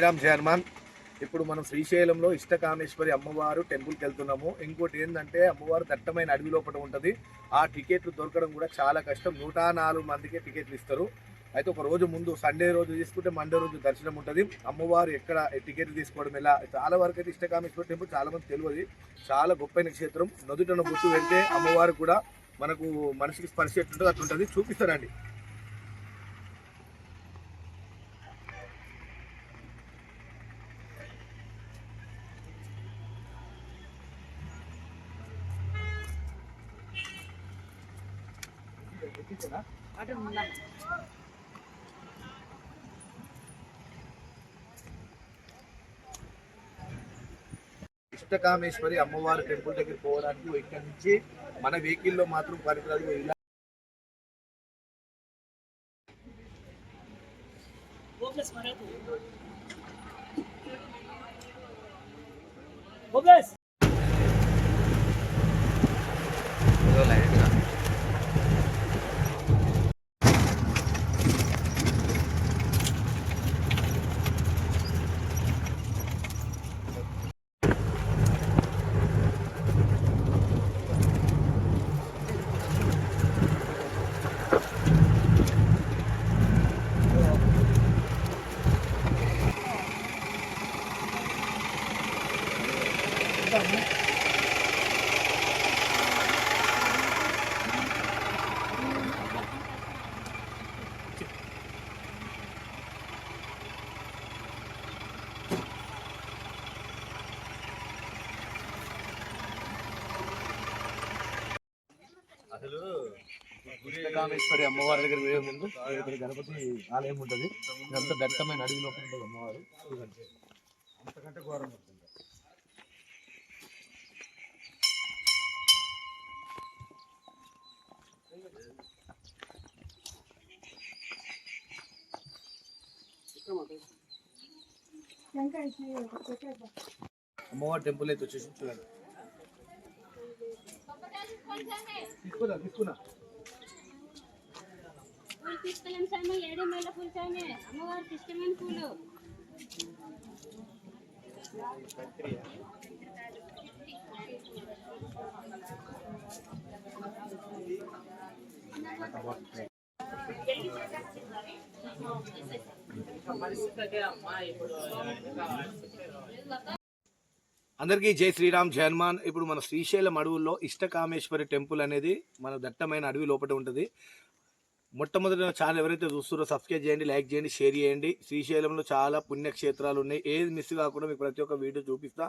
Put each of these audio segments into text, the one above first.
Sriram chairman. ఇప్పుడు మనం శ్రీశైలంలో ఇష్టకామేశ్వరి అమ్మవారు టెంపుల్కి వెళ్తున్నాము. ఇంకోటి ఏంటంటే అమ్మవారు దట్టమైన అడవి లోపల ఉంటుంది. ఆ టికెట్లు దొరకడం కూడా చాలా కష్టం. నూట నాలుగు మందికే టికెట్లు ఇస్తారు. అయితే ఒక రోజు ముందు సండే రోజు తీసుకుంటే మండే రోజు దర్శనం ఉంటుంది. అమ్మవారు ఎక్కడ టికెట్ తీసుకోవడం ఎలా? చాలా వరకు అయితే ఇష్టకామేశ్వర టెంపుల్ చాలా మంది తెలియదు. చాలా గొప్పైన క్షేత్రం. నదుటను గుర్తు వెళ్తే అమ్మవారు కూడా మనకు మనిషికి స్పర్శ ఎట్లుంటుంది అట్లుంటుంది. చూపిస్తారండి ఇష్టకామేశ్వరి అమ్మవారి టెంపుల్ దగ్గర పోవడానికి ఇక్కడ నుంచి మన వెహికల్లో మాత్రం పరికరాలు ఇలా అసలు ఇష్టకామేశ్వరి అమ్మవారి దగ్గర వేయ ముందు ఇక్కడ గణపతి ఆలయం ఉంటుంది. ఇదంతా దట్టమైన అడవి లోపల ఉంటుంది అమ్మవారు. అంతకంటే ఘోరంగా ఉంటుంది. అమ్మవారి టెంపుల్ అయితే వచ్చేసి చూడండి. తీసుకున్నా తీసుకున్నా పూలు తీసుకెళ్ళాం సామి ఏడు మేళ పూలు సామి. అమ్మవారికి ఇష్టమైన పూలు. అందరికీ జై శ్రీరామ్ జై హనుమాన్. ఇప్పుడు మన శ్రీశైలం అడవుల్లో ఇష్టకామేశ్వరి టెంపుల్ అనేది మన దట్టమైన అడవి లోపల ఉంటుంది. మొట్టమొదటి ఛానల్ ఎవరైతే చూస్తారో సబ్స్క్రైబ్ చేయండి లైక్ చేయండి షేర్ చేయండి. శ్రీశైలంలో చాలా పుణ్యక్షేత్రాలు ఉన్నాయి. ఏది మిస్ కాకుండా మీకు ప్రతి ఒక్క వీడియో చూపిస్తా.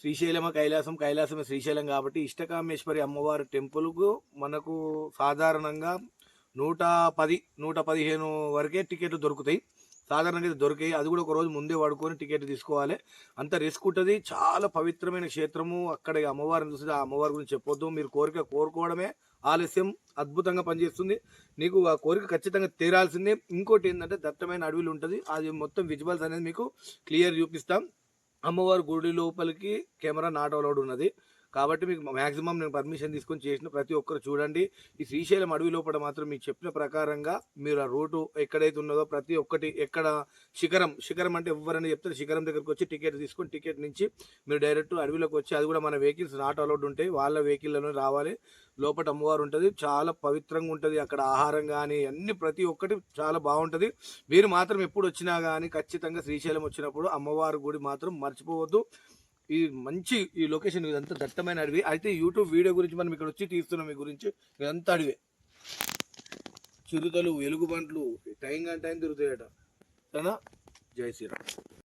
శ్రీశైలమ కైలాసం. కైలాసమే శ్రీశైలం కాబట్టి ఇష్టకామేశ్వరి అమ్మవారి టెంపుల్కు మనకు సాధారణంగా నూట పది నూట పదిహేను వరకే టికెట్లు దొరుకుతాయి. సాధారణంగా ఇది దొరికాయి అది కూడా ఒక రోజు ముందే వాడుకొని టికెట్ తీసుకోవాలి. అంత రిస్క్ ఉంటుంది. చాలా పవిత్రమైన క్షేత్రము. అక్కడ అమ్మవారిని చూసి ఆ అమ్మవారి గురించి చెప్పొద్దు. మీరు కోరిక కోరుకోవడమే ఆలస్యం. అద్భుతంగా పనిచేస్తుంది. నీకు ఆ కోరిక ఖచ్చితంగా తీరాల్సిందే. ఇంకోటి ఏంటంటే దట్టమైన అడవిలు ఉంటుంది. అది మొత్తం విజువల్స్ అనేది మీకు క్లియర్ చూపిస్తాం. అమ్మవారి గుడి లోపలికి కెమెరా నాట్ అలౌడ్ ఉన్నది. కాబట్టి మీకు మాక్సిమం నేను పర్మిషన్ తీసుకొని చేసిన ప్రతి ఒక్కరు చూడండి. ఈ శ్రీశైలం అడవి లోపల మాత్రం మీకు చెప్పిన ప్రకారంగా మీరు ఆ రూటు ఎక్కడైతే ఉన్నదో ప్రతి ఒక్కటి ఎక్కడ శిఖరం శిఖరం అంటే ఎవరైనా చెప్తారు శిఖరం దగ్గరకు వచ్చి టికెట్ తీసుకొని టికెట్ నుంచి మీరు డైరెక్ట్ అడవిలోకి వచ్చి అది కూడా మన వెహికల్స్ నాట్ అలౌడ్ ఉంటాయి వాళ్ళ వెహికల్లోనే రావాలి. లోపల అమ్మవారు ఉంటుంది చాలా పవిత్రంగా ఉంటుంది. అక్కడ ఆహారం కానీ అన్ని ప్రతి ఒక్కటి చాలా బాగుంటుంది. మీరు మాత్రం ఎప్పుడు వచ్చినా కానీ ఖచ్చితంగా శ్రీశైలం వచ్చినప్పుడు అమ్మవారి గుడి మాత్రం మర్చిపోవద్దు. ఈ మంచి ఈ లొకేషన్ ఇదంతా దట్టమైన అడవి. అయితే యూట్యూబ్ వీడియో గురించి మనం ఇక్కడ వచ్చి తీస్తున్నాం మీ గురించి. ఇదంతా అడివే. చిరుతలు ఎలుగుబంట్లు టైం కానీ టైం తిరుగుతాయట. జై శ్రీరామ్.